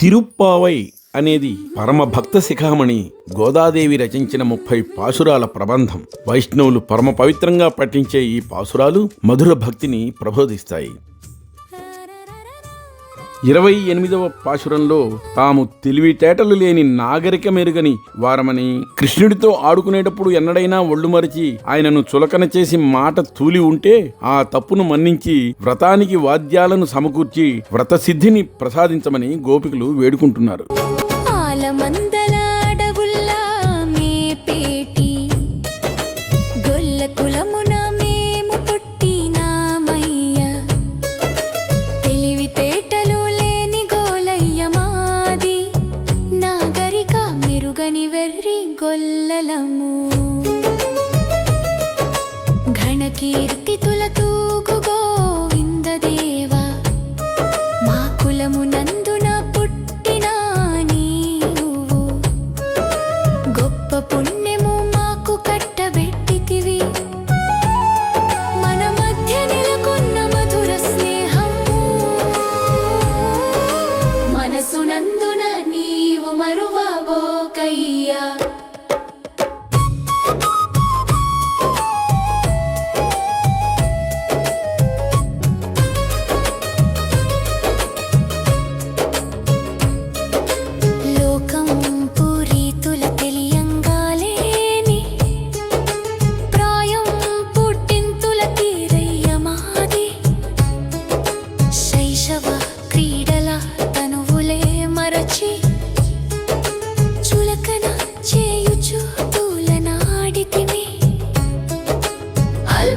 తిరుప్పావై అనేది పరమ భక్త శిఖామణి గోదాదేవి రచించిన ముప్పై పాసురాల ప్రబంధం. వైష్ణవులు పరమ పవిత్రంగా పఠించే ఈ పాసురాలు మధుర భక్తిని ప్రబోధిస్తాయి. ఇరవై ఎనిమిదవ పాశురంలో తాము తెలివితేటలు లేని నాగరిక మెరుగని వారమని కృష్ణుడితో ఆడుకునేటప్పుడు ఎన్నడైనా ఒళ్ళు మరిచి ఆయనను చులకన చేసి మాట తూలి ఉంటే ఆ తప్పును మన్నించి వ్రతానికి వాద్యాలను సమకూర్చి వ్రతసిద్ధిని ప్రసాదించమని గోపికలు వేడుకుంటున్నారు. మెరుగని వెర్రి గొల్లలము. ఘనకీర్తితుల తూగు గోవిందదేవా మా కులము నందున పుట్టిన నీవు. గొప్ప పుణ్యము మాకు కట్టబెట్టితివి. మన మధ్య నెలకొన్న మధుర స్నేహము. మనసునందున నీవు మరువా കയ്യ.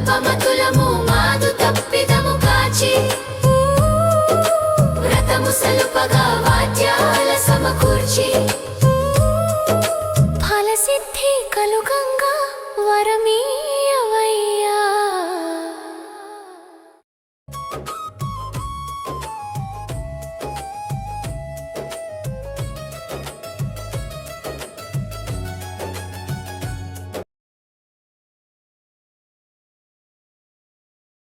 పమతులము మాదు తప్పిదము కాచి. వ్రతము సలుపగా వాద్యాల సమకూర్చి. ఫలసిద్ధి కలుగంగా వరమీ